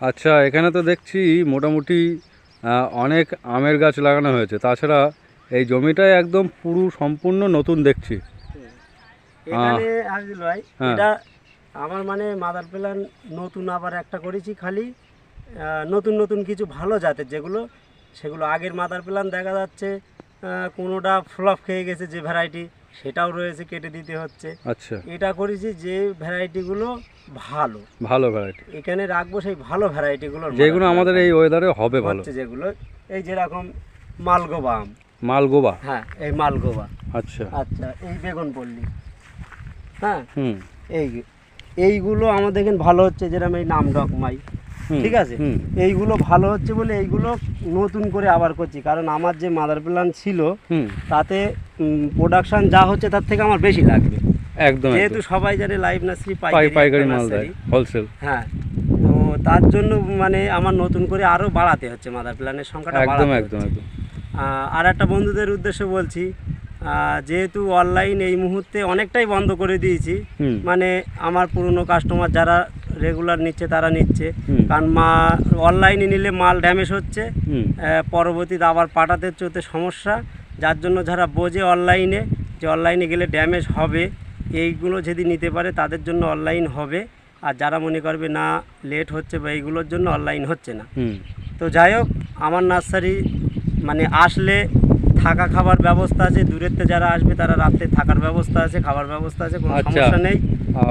আচ্ছা এখানে তো দেখছি মোটামুটি অনেক আমের গাছ লাগানো হয়েছে। তাছাড়া এই জমিটাই একদম পুরো সম্পূর্ণ নতুন দেখছি। এখানে আজিল হ্যাঁ। এটা আমার মানে মাদার প্ল্যান নতুন আবার একটা করেছি খালি। নতুন নতুন কিছু ভালো জাতের যেগুলো সেগুলো আগের মাদার প্ল্যান দেখা যাচ্ছে কোনোটা ফ্লপ খেয়ে গেছে যে ভ্যারাইটি সেটাও রয়েছে কেটে দিতে হচ্ছে। আচ্ছা। এটা করেছি যে ভ্যারাইটিগুলো ভালো। ভালো ভ্যারাইটি এখানে রাখব সেই ভালো ভ্যারাইটিগুলো যেগুলো আমাদের এই ওয়েদারে হবে ভালো। যেগুলো এই যেরকম মালগোবা আম। মালগোবা? হ্যাঁ এই মালগোবা। আচ্ছা। আচ্ছা এই বেগুন পল্লী। হ্যাঁ হুম। এই এইগুলো আমাদের এখানে ভালো হচ্ছে যেরকম এই নাম ডকমাই হুম, ঠিক আছে? এইগুলো ভালো হচ্ছে বলে এইগুলো নতুন করে আবার করছি। কারণ আমার যে মাদার প্ল্যান ছিল তাতে প্রোডাকশন যা হচ্ছে তার থেকে আমার বেশি লাগবে। একদম যেহেতু সবাই জানে লাইভ নার্সারি পাই পাইকারি মাল হোলসেল হ্যাঁ তো তার জন্য মানে আমার নতুন করে আরও বাড়াতে হচ্ছে মাদার প্ল্যানের সংখ্যাটা একদম একদম একদম। আর একটা বন্ধুদের উদ্দেশ্যে বলছি যেহেতু অনলাইন এই মুহূর্তে অনেকটাই বন্ধ করে দিয়েছি মানে আমার পুরনো কাস্টমার যারা রেগুলার নিচ্ছে তারা নিচ্ছে। কারণ মা অনলাইনে নিলে মাল ড্যামেজ হচ্ছে। পরবর্তীতে আবার পাঠাতে চলতে সমস্যা। যার জন্য যারা বোঝে অনলাইনে যে অনলাইনে গেলে ড্যামেজ হবে এইগুলো যদি নিতে পারে তাদের জন্য অনলাইন হবে। আর যারা মনে করবে না লেট হচ্ছে বা এইগুলোর জন্য অনলাইন হচ্ছে না। তো যাই হোক আমার নার্সারি মানে আসলে থাকা খাবার ব্যবস্থা আছে দূরের থেকে যারা আসবে তারা রাত্রে থাকার ব্যবস্থা আছে খাবার ব্যবস্থা আছে কোনো আচ্ছা। সমস্যা নেই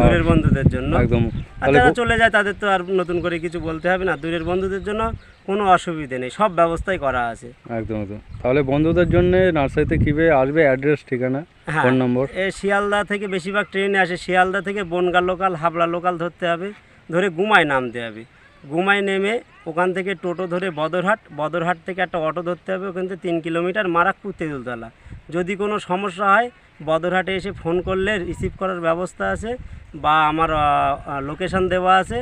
দূরের বন্ধুদের জন্য। একদম। আর যারা চলে যায় তাদের তো আর নতুন করে কিছু বলতে হবে না দূরের বন্ধুদের জন্য কোনো অসুবিধে নেই সব ব্যবস্থাই করা আছে। একদম একদম। তাহলে বন্ধুদের জন্য নার্সারিতে কীভাবে আসবে? অ্যাড্রেস ঠিকানা হ্যাঁ। ফোন নম্বর? এ শিয়ালদা থেকে বেশিরভাগ ট্রেনে আসে শিয়ালদা থেকে বনগা লোকাল হাবড়া লোকাল ধরতে হবে ধরে গুমায় নামতে হবে। গুমায় নেমে ওখান থেকে টোটো ধরে বদরহাট। বদরহাট থেকে একটা অটো ধরতে হবে ওখান থেকে তিন কিলোমিটার মারাকপুর তেঁতুলতলা। যদি কোনো সমস্যা হয় বদরহাটে এসে ফোন করলে রিসিভ করার ব্যবস্থা আছে বা আমার লোকেশান দেওয়া আছে।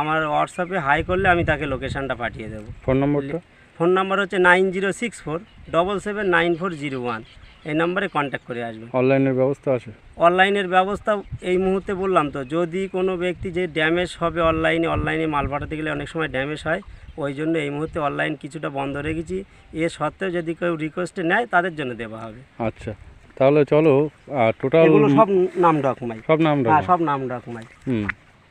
আমার হোয়াটসঅ্যাপে হাই করলে আমি তাকে লোকেশানটা পাঠিয়ে দেবো। ফোন নম্বরটা? ফোন নাম্বার হচ্ছে nine zero six four double seven nine four zero one এই নাম্বারে কন্ট্যাক্ট করে আসবেন অনলাইনের ব্যবস্থা আছে? অনলাইনের ব্যবস্থা এই মুহূর্তে বললাম তো যদি কোনো ব্যক্তি যে ড্যামেজ হবে অনলাইনে অনলাইনে মাল পাঠাতে গেলে অনেক সময় ড্যামেজ হয় ওই জন্য এই মুহূর্তে অনলাইন কিছুটা বন্ধ রেখেছি। এ সত্ত্বেও যদি কেউ রিকোয়েস্টে নেয় তাদের জন্য দেওয়া হবে। আচ্ছা তাহলে চলো টোটাল সব নাম ডকুমাই সব নাম হ্যাঁ সব নাম ডকুমাই হুম।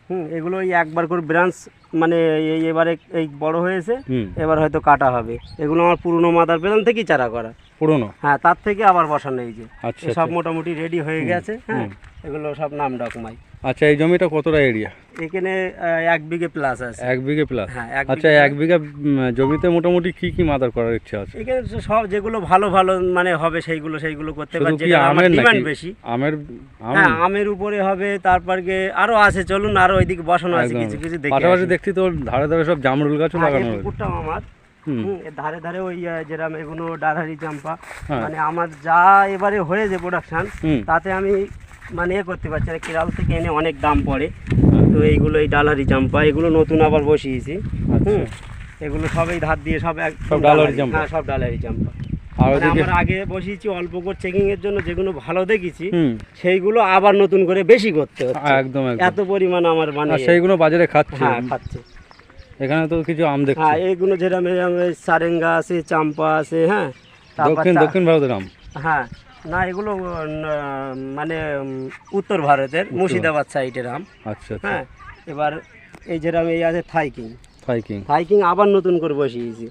হুম এগুলো ওই একবার করে ব্রাঞ্চ মানে এই এবারে এই বড় হয়েছে এবার হয়তো কাটা হবে। এগুলো আমার পুরনো মাদার প্ল্যান থেকেই চারা করা। পুরনো? হ্যাঁ তার থেকে আবার বসানো এই যে। আচ্ছা সব আচ্ছা। মোটামুটি রেডি হয়ে গেছে হ্যাঁ এগুলো সব নাম ডকুমাই আচ্ছা এই জমিটা কতটা এরিয়া এখানে এক বিঘে প্লাস আছে। এক বিঘে প্লাস হ্যাঁ আচ্ছা এক বিঘা জমিতে মোটামুটি কি কি মাদার করার ইচ্ছা আছে? এখানে সব যেগুলো ভালো ভালো মানে হবে সেইগুলো সেইগুলো করতে শুধু পারি কি যেটা আমার ডিমান্ড বেশি। আমের আম? হ্যাঁ আমের উপরে হবে তারপর গিয়ে আরও আছে চলুন আরও ওইদিকে বসানো আছে কিছু কিছু দেখে পাশাপাশি। দেখছি তো ধারে ধারে সব জামরুল গাছও হ্যাঁ, লাগানো পুকুরটাও আমার। ধারে ধারে ওই যেরকম এগুলো ডারহারি চাম্পা। হ্যাঁ। মানে আমার যা এবারে হয়েছে প্রোডাকশন তাতে আমি মানে এ করতে পারছি না কেরাল থেকে এনে অনেক দাম পড়ে। তো এইগুলো এই ডালারি চাম্পা এগুলো নতুন আবার বসিয়েছি। আচ্ছা। হুম এগুলো সবই ধার দিয়ে সব এক সব ডালারি চাম্পা? হ্যাঁ সব ডালারি আর মানে আমরা আগে বসিয়েছি অল্প করে চেকিং এর জন্য যেগুলো ভালো দেখেছি সেইগুলো আবার নতুন করে বেশি করতে হচ্ছে। একদম এত পরিমাণ আমার মানে সেইগুলো বাজারে খাচ্ছে। হ্যাঁ খাচ্ছে। এখানে তো কিছু আম দেখছি। হ্যাঁ এইগুলো যেরকম সারেঙ্গা আছে চাম্পা আছে হ্যাঁ। দক্ষিণ দক্ষিণ ভারতের আম। হ্যাঁ না এগুলো মানে উত্তর ভারতের মুর্শিদাবাদ সাইডের আম। আচ্ছা আচ্ছা। হ্যাঁ এবার এই যেরকম এই আছে থাইকিং থাইকিং হাইকিং আবার নতুন করে বসিয়েছি।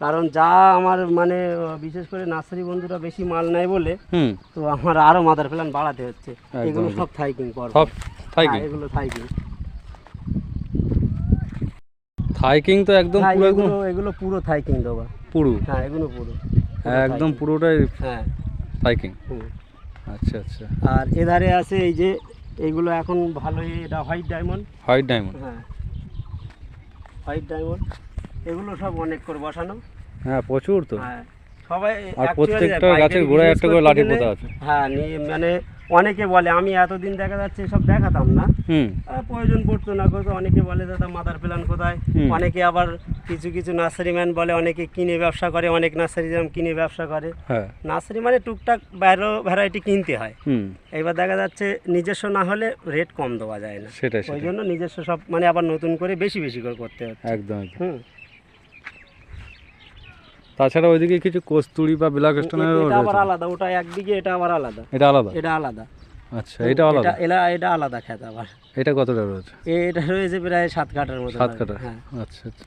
কারণ যা আমার মানে বিশেষ করে নার্সারি বন্ধুরা বেশি মাল নেয় বলে তো আমার আরও মাদার প্ল্যান বাড়াতে হচ্ছে। এগুলো সব থাইকিং করব। সব থাইকিং হ্যাঁ, এগুলো থাইকিং থাইকিং তো একদম হ্যাঁ, পুরো এগুলো পুরো থাইকিং দেওয়া। পুরো। হ্যাঁ এগুলো পুরো। একদম পুরোটাই হ্যাঁ। থাইকিং আচ্ছা আচ্ছা। আর এধারে আছে এই যে এইগুলো এখন ভালোই এটা হোয়াইট ডায়মন্ড হোয়াইট ডায়মন্ড হ্যাঁ। হোয়াইট ডায়মন্ড এগুলো সব অনেক করে বসানো। হ্যাঁ প্রচুর তো। হ্যাঁ। সবাই আর প্রত্যেকটা গাছের গোড়ায় একটা করে লাঠি পোতা আছে। হ্যাঁ মানে অনেকে বলে আমি এতদিন দেখা যাচ্ছে সব দেখাতাম না। প্রয়োজন পড়তো না করতো অনেকে বলে দাদা মাদার প্ল্যান কোথায়? অনেকে আবার কিছু কিছু নার্সারি ম্যান বলে অনেকে কিনে ব্যবসা করে অনেক নার্সারি যেমন কিনে ব্যবসা করে। হ্যাঁ। নার্সারি মানে টুকটাক বাইরেও ভ্যারাইটি কিনতে হয়। এবার দেখা যাচ্ছে নিজস্ব না হলে রেট কম দেওয়া যায় না। সেটাই ওই জন্য নিজস্ব সব মানে আবার নতুন করে বেশি বেশি করে করতে হচ্ছে। একদম। হুম। তাছাড়া ওইদিকে কিছু কস্তুরি বা ব্ল্যাক স্টোনের এটা আবার আলাদা ওটা একদিকে এটা আবার আলাদা। এটা আলাদা? এটা আলাদা। আচ্ছা এটা আলাদা? এটা এটা আলাদা খেত আবার। এটা কতটা রয়েছে? এটা রয়েছে প্রায় সাত কাটার মতো সাত হবে। কাটা হ্যাঁ। আচ্ছা আচ্ছা।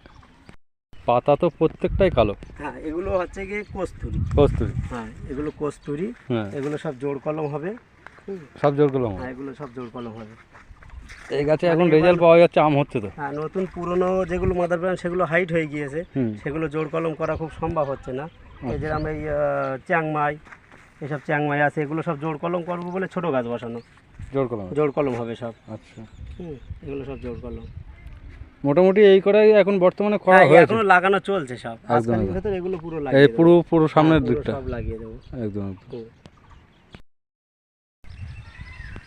পাতা তো প্রত্যেকটাই কালো? হ্যাঁ এগুলো হচ্ছে গিয়ে কস্তুরি। কস্তুরি? হ্যাঁ এগুলো কস্তুরি হ্যাঁ। এগুলো সব জোড় কলম হবে। সব জোর কলম হ্যাঁ এগুলো সব জোড় কলম হবে। এই গাছে এখন রেজাল্ট পাওয়া যাচ্ছে আম হচ্ছে তো। হ্যাঁ নতুন পুরনো যেগুলো মাদার প্ল্যান সেগুলো হাইট হয়ে গিয়েছে। সেগুলো জোড় কলম করা খুব সম্ভব হচ্ছে না। এই যেরকম এই চ্যাংমাই এসব চ্যাংমাই আছে এগুলো সব জোড় কলম করব বলে ছোট গাছ বসানো। জোর করলাম জোড় কলম হবে সব। আচ্ছা। হুম এগুলো সব জোড় কলম। মোটামুটি এই করাই এখন বর্তমানে করা হ্যাঁ হয়েছে। এখনও লাগানো চলছে সব। আজকালের ভেতর এগুলো পুরো এই পুরো পুরো সামনের হ্যাঁ, দিকটা। সব লাগিয়ে দেবো। একদম।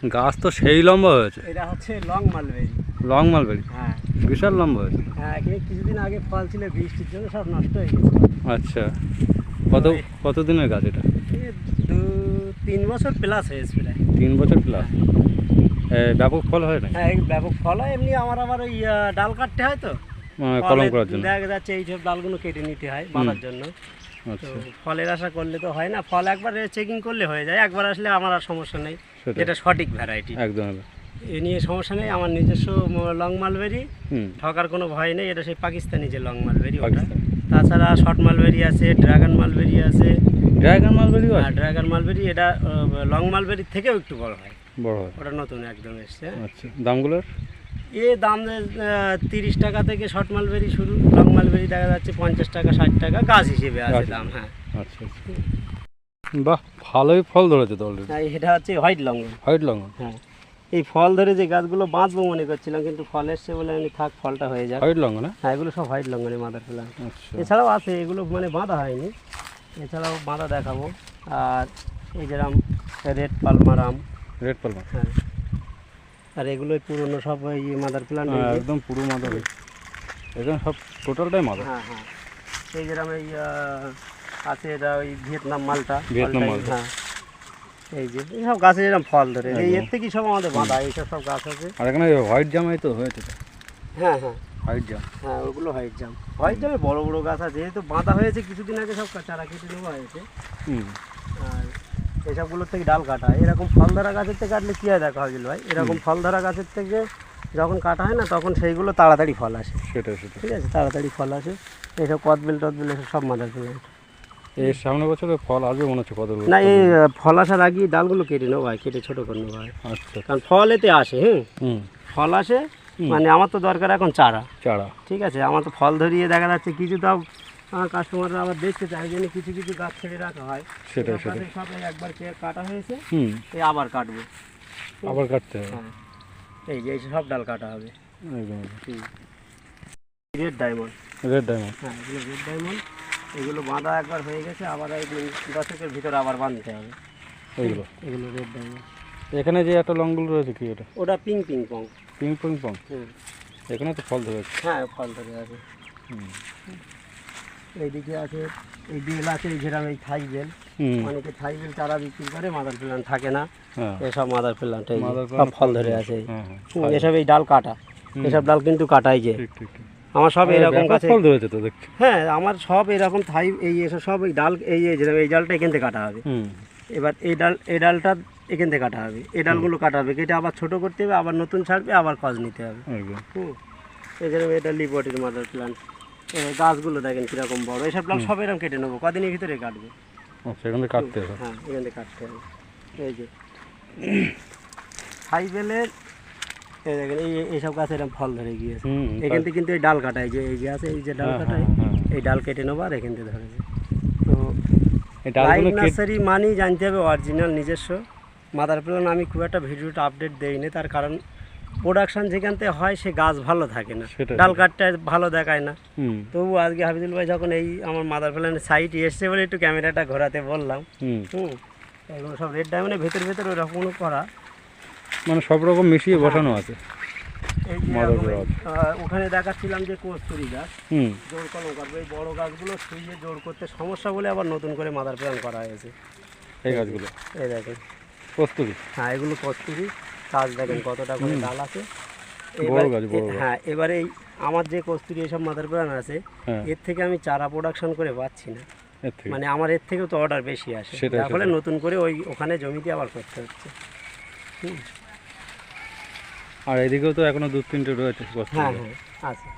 গাছ তো সেই লম্বা হয়েছে। এটা হচ্ছে লং মালবেরি। Long mulberry? হ্যাঁ। বিশাল লম্বা হয়েছে। হ্যাঁ কিছুদিন আগে ফল ছিল বৃষ্টির জন্য সব নষ্ট হয়ে গেছে। আচ্ছা। কত কত দিনের গাছ এটা? দু তিন বছর প্লাস হয়েছে প্রায়। তিন বছর প্লাস ব্যাপক ফল হয় না হ্যাঁ ব্যাপক ফল হয় এমনি আমার আবার ওই ডাল কাটতে হয় তো। মানে কলম করার জন্য। দেখা যাচ্ছে এই সব ডালগুলো কেটে নিতে হয় বাঁধার জন্য। তো আচ্ছা ফলের আশা করলে তো হয় না ফল একবার চেকিং করলে হয়ে যায় একবার আসলে আমার আর সমস্যা নেই যেটা সঠিক ভ্যারাইটি একদম এ নিয়ে সমস্যা নেই আমার নিজস্ব লং মালবেরি ঠকার কোনো ভয় নেই এটা সেই পাকিস্তানি যে লং মালবেরি ওটা। তাছাড়া শর্ট মালবেরি আছে ড্রাগন মালবেরি আছে। ড্রাগন আর আছে? ড্রাগন মালবেরি এটা লং মালবেরির থেকেও একটু বড় হয়। বড় হয়। ওটা নতুন একদম এসছে। আচ্ছা দামগুলোর? এ দাম তিরিশ টাকা থেকে শর্ট মালবেরি শুরু। লং মালবেরি দেখা যাচ্ছে পঞ্চাশ টাকা ষাট টাকা গাছ হিসেবে আছে দাম হ্যাঁ। আচ্ছা আচ্ছা। বাহ ভালোই ফল ধরেছে তো আর এটা হচ্ছে হোয়াইট লঙ্গন। হোয়াইট লং হ্যাঁ এই ফল ধরে যে গাছগুলো বাঁচবো মনে করছিলাম কিন্তু ফল এসছে বলে আমি থাক ফলটা হয়ে যায় হোয়াইট লং না হ্যাঁ এগুলো সব হোয়াইট লঙ্গনে মাদার ফেলাম আচ্ছা। এছাড়াও আছে এগুলো মানে বাঁধা হয়নি। এছাড়াও বাঁধা দেখাবো। আর এই যেরকম রেড পালমার আম রেড পালমা। হ্যাঁ। আর এগুলোই পুরনো সব ওই মাদার প্ল্যান্ট একদম পুরো মাদা এখানে সব টোটালটাই মাদা হ্যাঁ হ্যাঁ। এই যেরকম এই আছে এটা ওই ভিয়েতনাম মালটা। ভিয়েতনাম মালটা। হ্যাঁ। এই যে এইসব গাছে যেরকম ফল ধরে। এই এর থেকেই সব আমাদের বাঁধা এইসব সব গাছ আছে। আর এখানে হোয়াইট জামাই তো হয়েছে হ্যাঁ হ্যাঁ। হোয়াইট জাম হ্যাঁ ওগুলো হোয়াইট জাম হোয়াইট জামে বড় বড় গাছ আছে। যেহেতু বাঁধা হয়েছে কিছুদিন আগে সব চারা কেটে নেওয়া হয়েছে। হুম। এসবগুলোর থেকে ডাল কাটা হয়। এরকম ফল ধরা গাছের থেকে কাটলে কী হয় দেখা হয়েছিল ভাই? এরকম ফল ধরা গাছের থেকে যখন কাটা হয় না তখন সেইগুলো তাড়াতাড়ি ফল আসে। সেটাই সেটাই। ঠিক আছে তাড়াতাড়ি ফল আসে। এইসব কদবেল টদবেল এসব সব মাদার প্ল্যান্ট এর সামনে বছরে ফল আসবে মনে হচ্ছে কত না এই ফল আসার আগেই ডালগুলো কেটে নেব ভাই কেটে ছোটো করে নেব ভাই। আচ্ছা কারণ ফল এতে আসে হ্যাঁ ফল আসে মানে আমার তো দরকার এখন চারা। চারা। ঠিক আছে আমার তো ফল ধরিয়ে দেখা যাচ্ছে কিছু তাও আমার কাস্টমাররা আবার দেখতে চায় জন্য কিছু কিছু গাছ ছেড়ে রাখা হয়। সেটাই এসব সেটাই। সব একবার কে কাটা হয়েছে হুম। এই আবার কাটবো। আবার কাটতে হবে। হ্যাঁ। এই যে সব ডাল কাটা হবে। একদম। রেড ডায়মন্ড রেড ডায়মন্ড হ্যাঁ এগুলো রেড ডায়মন্ড এগুলো বাঁধা একবার হয়ে গেছে আবার এই দশকের ভিতরে আবার বাঁধতে হবে। এইগুলো এগুলো রেড ডায়মন্ড এখানে যে একটা লংগুলো রয়েছে কি এটা? ওটা ping ping pong ping pong pong এখানে তো ফল ধরেছে হ্যাঁ ফল ধরে আছে। হুম। এইদিকে আছে এই বেল আছে এই যেরকম এই থাই বেল। অনেকে থাই বেল তারা বিক্রি করে মাদার প্ল্যান্ট থাকে না। হ্যাঁ। এসব মাদার প্ল্যান্ট এই সব ফল ধরে আছে। হ্যাঁ হ্যাঁ এসব এই ডাল কাটা। এসব ডাল কিন্তু কাটাই যে। আমার সব এরকম ব্যাপক গাছে ফল ধরেছে তো হ্যাঁ আমার সব এরকম থাই এই এসব সব এই ডাল এই এই এই ডালটা এখান থেকে কাটা হবে। হুম। এবার এই ডাল এই ডালটা এখান থেকে কাটা হবে। এই ডালগুলো কাটা হবে। কেটে আবার ছোট করতে হবে আবার নতুন ছাড়বে আবার কজ নিতে হবে। হুম। এই যেরকম এটা লিবটির মাদার প্ল্যান্ট গাছগুলো দেখেন কীরকম বড়। এইসব ডাল সব এরকম কেটে নেব। কদিনের ভিতরে কাটবে? আচ্ছা এখান থেকে কাটতে হবে। হ্যাঁ এখান থেকে কাটতে হবে। এই যে। হাইবেলের এই দেখেন এই এইসব গাছ এরকম ফল ধরে গিয়েছে। এখান থেকে কিন্তু এই ডাল কাটায় যে এই যে আছে এই যে ডাল হ্যাঁ, কাটায় হ্যাঁ, হ্যাঁ। এই ডাল কেটে নেব আর এখান থেকে ধরেছে তো লাইভ নার্সারি মানেই জানতে হবে অরিজিনাল নিজস্ব। মাদার প্ল্যান আমি খুব একটা ভিডিওটা আপডেট দেইনি তার কারণ প্রোডাকশন যেখান থেকে হয় সে গাছ ভালো থাকে না। ডাল কাঠটা ভালো দেখায় না। হুম। তবু আজকে হাফিজুল ভাই যখন এই আমার মাদার প্ল্যানের সাইট এসছে বলে একটু ক্যামেরাটা ঘোরাতে বললাম। হুম। এগুলো সব রেড ডায়মন্ডের ভেতর ভেতর ওরকম করা। মানে সব রকম মিশিয়ে বসানো আছে। গাছ। ওখানে দেখাচ্ছিলাম যে কস্তুরি গাছ। জোর কলম করব এই বড় গাছগুলো শুইয়ে জোর করতে সমস্যা বলে আবার নতুন করে মাদার প্ল্যান করা হয়েছে। এই গাছগুলো। এই দেখেন। কস্তুরি। হ্যাঁ এগুলো কস্তুরি। গাছ দেখেন কতটা করে ডাল আছে। হ্যাঁ এবারে এই আমার যে কস্তুরি এসব মাদার প্রাণ আছে হ্যাঁ। এর থেকে আমি চারা প্রোডাকশন করে পাচ্ছি না। মানে আমার এর থেকেও তো অর্ডার বেশি আসে। তার ফলে নতুন করে ওই ওখানে জমিতে আবার করতে হচ্ছে। আর এদিকেও তো এখনও দু তিনটে রয়েছে হ্যাঁ হ্যাঁ আছে।